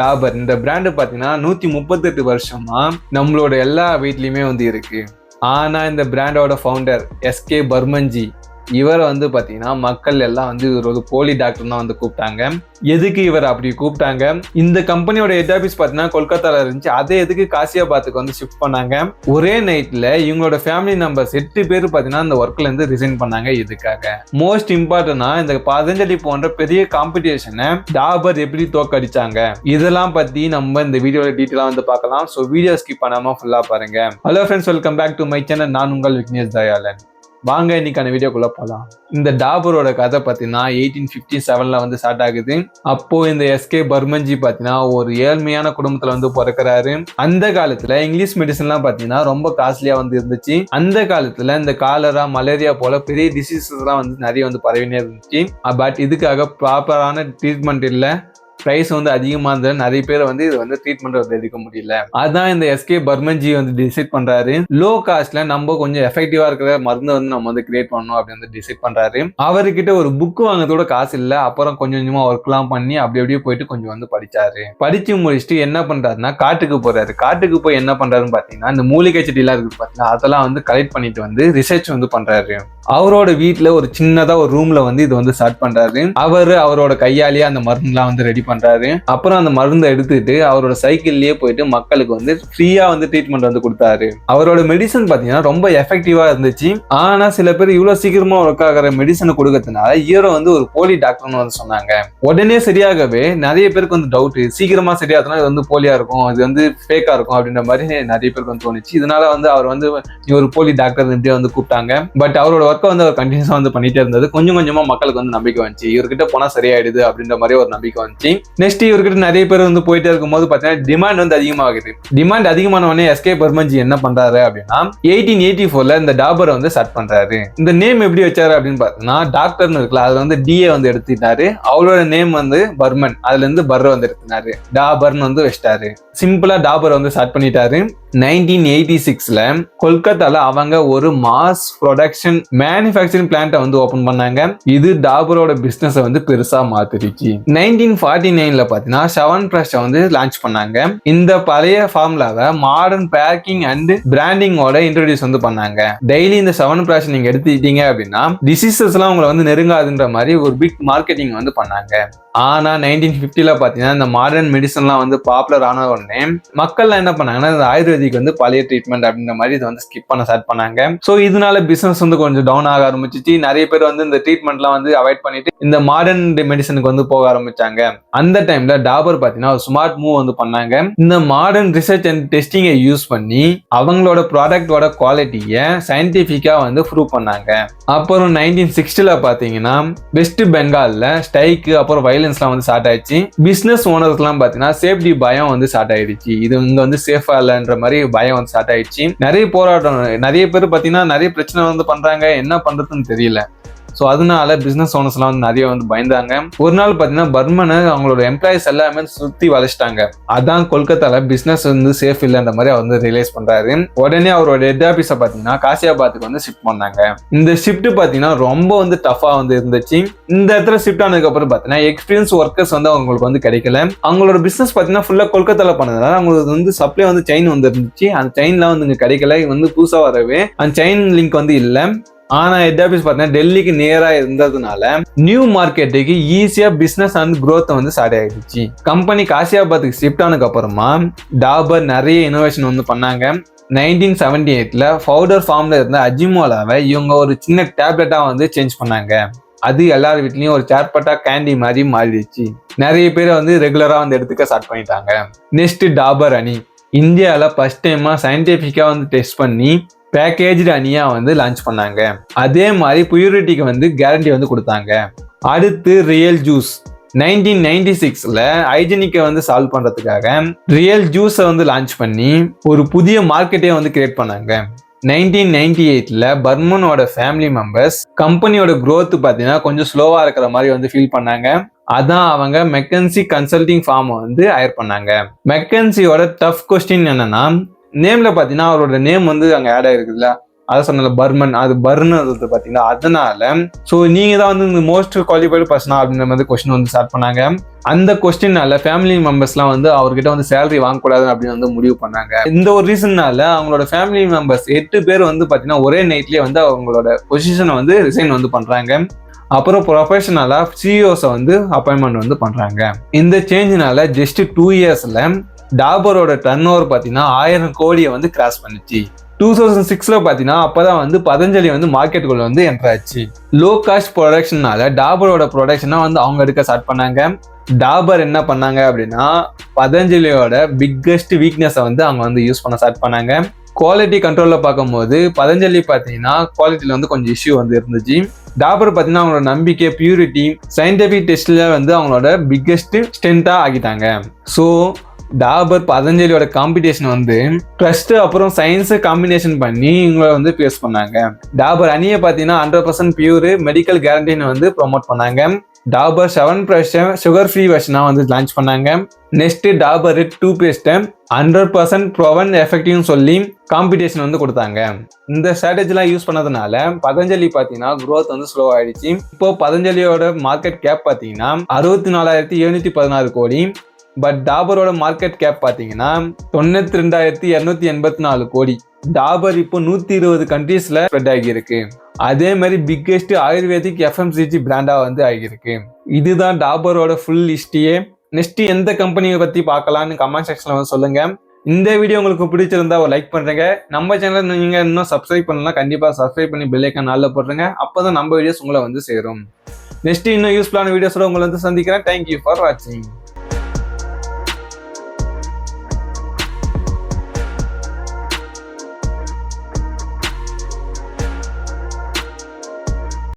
டாபர். இந்த பிராண்டு பார்த்தீங்கன்னா நூற்றி முப்பத்தெட்டு வருஷமா நம்மளோட எல்லா வீட்லேயுமே வந்து இருக்கு. ஆனால் இந்த பிராண்டோட ஃபவுண்டர் எஸ்கே பர்மன்ஜி இவரை வந்து பார்த்தீங்கன்னா மக்கள் எல்லாம் வந்து இவர் ஒரு போலி டாக்டர் தான் வந்து கூப்பிட்டாங்க. எதுக்கு இவர் அப்படி கூப்பிட்டாங்க? இந்த கம்பெனியோட ஹெட் ஆஃபீஸ் பார்த்தீங்கன்னா கொல்கத்தாவில் இருந்துச்சு. அதை எதுக்கு காசியாபாத்துக்கு வந்து ஷிஃப்ட் பண்ணாங்க? ஒரே நைட்டில் இவங்களோட ஃபேமிலி நம்பர்ஸ் எட்டு பேர் பார்த்தீங்கன்னா இந்த ஒர்க்லேருந்து ரிசைன் பண்ணாங்க இதுக்காக. மோஸ்ட் இம்பார்ட்டனா இந்த பதஞ்சலி போன்ற பெரிய காம்படிஷனை டாபர் எப்படி தோக்கடிச்சாங்க இதெல்லாம் பற்றி நம்ம இந்த வீடியோல டீட்டெயிலாக வந்து பார்க்கலாம். ஸோ வீடியோ ஸ்கிப் பண்ணாமல் ஃபுல்லாக பாருங்க. Hello friends welcome back to my channel நான் உங்கள் விக்னேஷ் தயாளன். வாங்க இன்னைக்கான வீடியோக்குள்ள போகலாம் இந்த டாபரோட கதை பார்த்தீங்கன்னா எயிட்டீன் ஃபிஃப்டி செவன்ல வந்து ஸ்டார்ட் ஆகுது. அப்போ இந்த எஸ்கே பர்மன்ஜி பார்த்தீங்கன்னா ஒரு ஏழ்மையான குடும்பத்தில் வந்து பிறக்கிறாரு. அந்த காலத்தில் இங்கிலீஷ் மெடிசன்லாம் பார்த்தீங்கன்னா ரொம்ப காஸ்ட்லியாக வந்து இருந்துச்சு. அந்த காலத்தில் இந்த காலரா மலேரியா போல பெரிய டிசீசஸ்லாம் வந்து நிறைய வந்து பரவினே இருந்துச்சு. பட் இதுக்காக ப்ராப்பரான ட்ரீட்மெண்ட் இல்லை. ப்ரைஸ் வந்து அதிகமாக இருந்தது நிறைய பேர் வந்து இது வந்து ட்ரீட்மெண்ட் வந்து எடுக்க முடியல. அதான் இந்த எஸ்கே பர்மன்ஜி வந்து டிசைட் பண்றாரு. லோ காஸ்ட்ல நம்ம கொஞ்சம் எஃபெக்டிவா இருக்கிற மருந்து வந்து நம்ம வந்து கிரியேட் பண்ணணும் அப்படின்னு வந்து டிசைட் பண்றாரு. அவர்கிட்ட ஒரு புக் வாங்கத்தோட காசு இல்ல. அப்புறம் கொஞ்சம் கொஞ்சமா ஒர்க்லாம் பண்ணி அப்படி அப்படியே போயிட்டு கொஞ்சம் வந்து படிச்சாரு. படிச்சு முடிச்சுட்டு என்ன பண்றாருன்னா காட்டுக்கு போறாரு. காட்டுக்கு போய் என்ன பண்றாருன்னு பாத்தீங்கன்னா இந்த மூலிகை செடியெல்லாம் இருக்கு பாத்தீங்கன்னா அதெல்லாம் வந்து கலெக்ட் பண்ணிட்டு வந்து ரிசர்ச் வந்து பண்றாரு. அவரோட வீட்டில் ஒரு சின்னதா ஒரு ரூம்ல வந்து இது வந்து ஸ்டார்ட் பண்றாரு. அவரு அவரோட கையாலேயே அந்த மருந்துலாம் வந்து ரெடி பண்றாரு. அப்புறம் அந்த மருந்தை எடுத்துட்டு அவரோட சைக்கிள்லயே போயிட்டு மக்களுக்கு வந்து ஃப்ரீயா வந்து ட்ரீட்மெண்ட் வந்து கொடுத்தாரு. அவரோட மெடிசன் பாத்தீங்கன்னா ரொம்ப எஃபெக்டிவா இருந்துச்சு. ஆனா சில பேர் இவ்வளவு சீக்கிரமா ஒர்க் ஆகிற மெடிசனை கொடுக்கறதுனால ஈரோ வந்து ஒரு போலி டாக்டர்னு வந்து சொன்னாங்க. உடனே சரியாகவே நிறைய பேருக்கு வந்து டவுட் சீக்கிரமா சரியாதுன்னா இது வந்து போலியா இருக்கும் இது வந்து ஃபேக்கா இருக்கும் அப்படின்ற மாதிரி நிறைய பேருக்கு வந்து தோணுச்சு. இதனால வந்து அவர் வந்து ஒரு போலி டாக்டர் இப்படியே வந்து கூப்பிட்டாங்க. பட் அவரோட ஒர்க்கை வந்து அவர் கண்டினியூஸா வந்து பண்ணிட்டே இருந்தது. கொஞ்சம் கொஞ்சமா மக்களுக்கு வந்து நம்பிக்கை வந்துச்சு. இவர்கிட்ட போனா சரியாயிடுது அப்படின்ற மாதிரி ஒரு நம்பிக்கை வந்துச்சு. நெக்ஸ்ட் இவர்கிட்ட நிறைய பேர் வந்து போயிட்டே இருக்கும்போது பாத்தீங்கன்னா டிமாண்ட் வந்து அதிகமாகுது. டிமாண்ட் அதிகமான உடனே எஸ்கே பர்மன்ஜி என்ன பண்றாரு அப்படின்னா எயிட்டீன் எயிட்டி ஃபோர்ல இந்த டாபரை வந்து ஸ்டார்ட் பண்றாரு. இந்த நேம் எப்படி வச்சாரு அப்படின்னு பார்த்தீங்கன்னா டாக்டர்னு இருக்குல்ல அதுல வந்து டிஏ வந்து எடுத்துட்டாரு அவரோட நேம் வந்து பர்மன் அதுல இருந்து பர்ர வந்து எடுத்துனாரு டாபர்னு வந்து வச்சிட்டாரு. சிம்பிளா டாபர் வந்து ஸ்டார்ட் பண்ணிட்டாரு. நைன்டீன் எயிட்டி சிக்ஸில் கொல்கத்தால அவங்க ஒரு மாஸ் ப்ரொடக்ஷன் மேனுஃபேக்சரிங் பிளான்ட்டை வந்து ஓப்பன் பண்ணாங்க. இது டாபரோட பிஸ்னஸை வந்து பெருசாக மாத்திருச்சு நைன்டீன் ஃபார்ட்டி நைனில் பார்த்தீங்கன்னா செவன் பிரஷ் வந்து லான்ச் பண்ணாங்க. இந்த பழைய ஃபார்முலாவை மாடர்ன் பேக்கிங் அண்ட் பிராண்டிங்கோட இன்ட்ரடியூஸ் வந்து பண்ணாங்க. டெய்லி இந்த செவன் பிரஷ் நீங்கள் எடுத்துக்கிட்டீங்க அப்படின்னா டிசீசஸ்லாம் உங்களை வந்து நெருங்காதுன்ற மாதிரி ஒரு பிக் மார்க்கெட்டிங் வந்து பண்ணாங்க. ஆனால் நைன்டீன் ஃபிஃப்டியில் பார்த்தீங்கன்னா இந்த மாடர்ன் மெடிசன்லாம் வந்து பாப்புலர் ஆன உடனே மக்கள்லாம் என்ன பண்ணாங்கன்னா இந்த ஆயுர்வேதிக் வந்து பழைய ட்ரீட்மெண்ட் அப்படின்ற மாதிரி இதை வந்து ஸ்கிப் பண்ண ஸ்டார்ட் பண்ணாங்க. ஸோ இதனால பிஸ்னஸ் வந்து கொஞ்சம் டவுன் ஆக ஆரம்பிச்சிச்சு. நிறைய பேர் வந்து இந்த ட்ரீட்மெண்ட்லாம் வந்து அவாய்ட் பண்ணிட்டு இந்த மாடர்ன் மெடிசனுக்கு வந்து போக ஆரம்பிச்சாங்க. அந்த டைம்ல டாபர் பார்த்தீங்கன்னா ஒரு ஸ்மார்ட் மூவ் வந்து பண்ணாங்க. இந்த மாடர்ன் ரிசர்ச் அண்ட் டெஸ்டிங்கை யூஸ் பண்ணி அவங்களோட ப்ராடக்டோட குவாலிட்டியை சயின்டிஃபிக்காக வந்து ப்ரூவ் பண்ணாங்க. அப்புறம் நைன்டீன் சிக்ஸ்டியில் பார்த்தீங்கன்னா வெஸ்ட் பெங்காலில் ஸ்டைக்கு அப்புறம் வைலன்ஸ்லாம் வந்து ஸ்டார்ட் ஆயிடுச்சு. பிசினஸ் ஓனர்ஸ்லாம் பாத்தீங்கன்னா சேஃப்டி பயம் வந்து ஸ்டார்ட் ஆயிடுச்சு. இது இங்கே வந்து சேஃபாக இல்லைன்ற மாதிரி பயம் வந்து ஸ்டார்ட் ஆயிடுச்சு. நிறைய போராட்டம் நிறைய பேர் பாத்தீங்கன்னா நிறைய பிரச்சனை வந்து பண்றாங்க. என்ன பண்றதுன்னு தெரியல. ஸோ அதனால பிஸ்னஸ் ஓனர்ஸ்லாம் வந்து நிறைய வந்து பயந்தாங்க. ஒரு நாள் பார்த்தீங்கன்னா பர்மனை அவங்களோட எம்ப்ளாயிஸ் எல்லாமே சுற்றி வளைச்சிட்டாங்க. அதான் கொல்கத்தால பிஸ்னஸ் வந்து சேஃப் இல்லைன்ற மாதிரி அவர் வந்து ரியலைஸ் பண்ணுறாரு உடனே அவரோட ஹெட் ஆஃபீஸை பார்த்தீங்கன்னா காசியாபாத்துக்கு வந்து ஷிஃப்ட் பண்ணாங்க. இந்த ஷிஃப்ட் பார்த்தீங்கன்னா ரொம்ப வந்து டஃபாக வந்து இருந்துச்சு. இந்த இடத்துல ஷிஃப்ட் ஆனதுக்கப்புறம் பார்த்தீங்கன்னா எக்ஸ்பீரியன்ஸ் ஒர்க்கர்ஸ் வந்து அவங்களுக்கு வந்து கிடைக்கல. அவங்களோட பிஸ்னஸ் பார்த்தீங்கன்னா ஃபுல்லாக கொல்கத்தாவில் பண்ணதுனால அவங்களுக்கு வந்து சப்ளை வந்து செயின் வந்து இருந்துச்சு அந்த செயின்லாம் வந்து இங்கே கிடைக்கல. வந்து புதுசாக வரவே அந்த செயின் லிங்க் வந்து இல்லை. ஆனா ஹெட் ஆஃபீஸ் பார்த்தீங்கன்னா டெல்லிக்கு நேரா இருந்ததுனால நியூ மார்க்கெட்டுக்கு ஈஸியா பிசினஸ் அண்ட் க்ரோத் வந்து ஸ்டார்ட் ஆயிடுச்சு. கம்பெனி காசியாபாத்துக்கு ஷிஃப்ட் ஆனதுக்கு அப்புறமா டாபர் நிறைய இனோவேஷன் வந்து பண்ணாங்க. நைன்டீன் செவன்டி எயிட்ல பவுடர் ஃபார்ம்ல இருந்த அஜிமோலாவை இவங்க ஒரு சின்ன டேப்லெட்டா வந்து சேஞ்ச் பண்ணாங்க. அது எல்லார் வீட்லயும் ஒரு சேர்பட்டா கேண்டி மாதிரி மாறிடுச்சு. நிறைய பேர் வந்து ரெகுலரா வந்து எடுத்துக்க ஸ்டார்ட் பண்ணிட்டாங்க. நெக்ஸ்ட் டாபர் அணி. இந்தியாவில் ஃபர்ஸ்ட் டைமாக சயின்டிஃபிக்காக வந்து டெஸ்ட் பண்ணி பேக்கேஜ்டு அணியாக வந்து லான்ச் பண்ணாங்க. அதே மாதிரி பியூரிட்டிக்கு வந்து கேரண்டி வந்து கொடுத்தாங்க. அடுத்து ரியல் ஜூஸ் நைன்டீன் நைன்டி சிக்ஸில் ஹைஜெனிக்கை வந்து சால்வ் பண்ணுறதுக்காக ரியல் ஜூஸை வந்து லான்ச் பண்ணி ஒரு புதிய மார்க்கெட்டே வந்து கிரியேட் பண்ணாங்க. நைன்டீன் நைன்டி எயிட்டில் பர்மனோட ஃபேமிலி மெம்பர்ஸ் கம்பெனியோட க்ரோத் பார்த்தீங்கன்னா கொஞ்சம் ஸ்லோவாக இருக்கிற மாதிரி வந்து ஃபீல் பண்ணாங்க. அதான் அவங்க மெக்கன்சி கன்சல்டிங் ஃபார்மை வந்து ஹயர் பண்ணாங்க. மெக்கன்சியோட டஃப் கொஸ்டின் என்னன்னா நேம்ல பாத்தீங்கன்னா அவரோட நேம் வந்து அங்கே ஆட் ஆயிருக்குல்ல அதை சொன்னல பர்மன். அது பர்ன் அது பார்த்தீங்கன்னா அதனால ஸோ நீங்க தான் வந்து இந்த மோஸ்ட் குவாலிஃபைடு பர்சனா அப்படின்ற மாதிரி கொஸ்டின் வந்து ஸ்டார்ட் பண்ணாங்க. அந்த கொஸ்டின்னால ஃபேமிலி மெம்பர்ஸ்லாம் வந்து அவர்கிட்ட வந்து சேலரி வாங்கக்கூடாது அப்படின்னு வந்து முடிவு பண்ணாங்க. இந்த ஒரு ரீசன்னால அவங்களோட ஃபேமிலி மெம்பர்ஸ் எட்டு பேர் வந்து பார்த்தீங்கன்னா ஒரே நைட்லேயே வந்து அவங்களோட பொசிஷனை வந்து ரிசைன் வந்து பண்ணுறாங்க அப்புறம் ப்ரொஃபஷனலாக சிஇஓஸை வந்து அப்பாயின்மெண்ட் வந்து பண்ணுறாங்க இந்த சேஞ்சினால ஜஸ்ட் டூ இயர்ஸில் டாபரோட டர்ன் ஓவர் பார்த்தீங்கன்னா ஆயிரம் கோடியை வந்து கிராஸ் பண்ணுச்சு. டூ தௌசண்ட் சிக்ஸில் பார்த்தீங்கன்னா அப்போ தான் வந்து பதஞ்சலி வந்து மார்க்கெட்டுக்குள்ள வந்து என்ட்ராச்சு லோ காஸ்ட் ப்ரொடக்ஷனால டாபரோட ப்ரொடக்ஷனாக வந்து அவங்க எடுக்க ஸ்டார்ட் பண்ணாங்க. டாபர் என்ன பண்ணாங்க அப்படின்னா பதஞ்சலியோட பிக்கஸ்ட் வீக்னஸை வந்து அவங்க வந்து யூஸ் பண்ண ஸ்டார்ட் பண்ணாங்க. குவாலிட்டி கண்ட்ரோலில் பார்க்கும்போது பதஞ்சலி பார்த்தீங்கன்னா குவாலிட்டியில் வந்து கொஞ்சம் இஷ்யூ வந்து இருந்துச்சு. டாபர் பார்த்தீங்கன்னா அவங்களோட நம்பிக்கை பியூரிட்டி சயின்டிஃபிக் டெஸ்ட்ல வந்து அவங்களோட பிக்கஸ்ட் ஸ்ட்ரென்த்தாக ஆகிட்டாங்க ஸோ டாபர் பதஞ்சலியோட காம்படிஷன் வந்து ட்ரஸ்ட் அப்புறம் சயின்ஸ் காம்பினேஷன் பண்ணி இவங்களை வந்து பேஸ் பண்ணாங்க. டாபர் அணியை பார்த்தீங்கன்னா ஹண்ட்ரட் பர்சன்ட் பியூர் மெடிக்கல் கேரண்டின்னு வந்து ப்ரொமோட் பண்ணாங்க. Dabur seven pressure sugar free வெர்ஷனாக வந்து லான்ச் பண்ணாங்க. நெக்ஸ்ட் டாபர் ரெட் டூ பேஸ்ட்டை ஹண்ட்ரட் பர்சன்ட் ப்ரொவன் எஃபெக்டிவ்னு சொல்லி காம்படிஷன் வந்து கொடுத்தாங்க. இந்த ஸ்ட்ராட்டஜிலாம் யூஸ் பண்ணதுனால பதஞ்சலி பார்த்தீங்கன்னா க்ரோத் வந்து ஸ்லோ ஆயிடுச்சு. இப்போ பதஞ்சலியோட மார்க்கெட் கேப் பார்த்தீங்கன்னா அறுபத்தி நாலாயிரத்தி எழுநூத்தி பதினாறு கோடி. பட் டாபரோட மார்க்கெட் கேப் பார்த்தீங்கன்னா தொண்ணூத்தி ரெண்டாயிரத்தி இரநூத்தி எண்பத்தி நாலு கோடி. டாபர் இப்போ நூத்தி இருபது கண்ட்ரீஸ்ல ஸ்ப்ரெட் ஆகியிருக்கு. அதே மாதிரி பிக்கெஸ்ட் ஆயுர்வேதிக் எஃப்எம்சிஜி பிராண்டா வந்து ஆகியிருக்கு. இதுதான் டாபரோட ஃபுல் லிஸ்டியே நெக்ஸ்ட் எந்த கம்பெனியை பத்தி பார்க்கலாம்னு கமெண்ட் செக்ஷன்ல வந்து சொல்லுங்க. இந்த வீடியோ உங்களுக்கு பிடிச்சிருந்தா ஒரு லைக் பண்ணுறேங்க நம்ம சேனலை நீங்க இன்னும் சப்ஸ்கிரைப் பண்ணலாம் கண்டிப்பா சப்ஸ்கிரைப் பண்ணி பில்லேக்காக நாளில் போடுறேங்க அப்போ அப்பதான் நம்ம வீடியோஸ் உங்களை வந்து சேரும். நெக்ஸ்ட் இன்னும் யூஸ்ஃபுல்லான வீடியோஸோட உங்களை வந்து சந்திக்கிறேன். தேங்க்யூ ஃபார் வாட்சிங்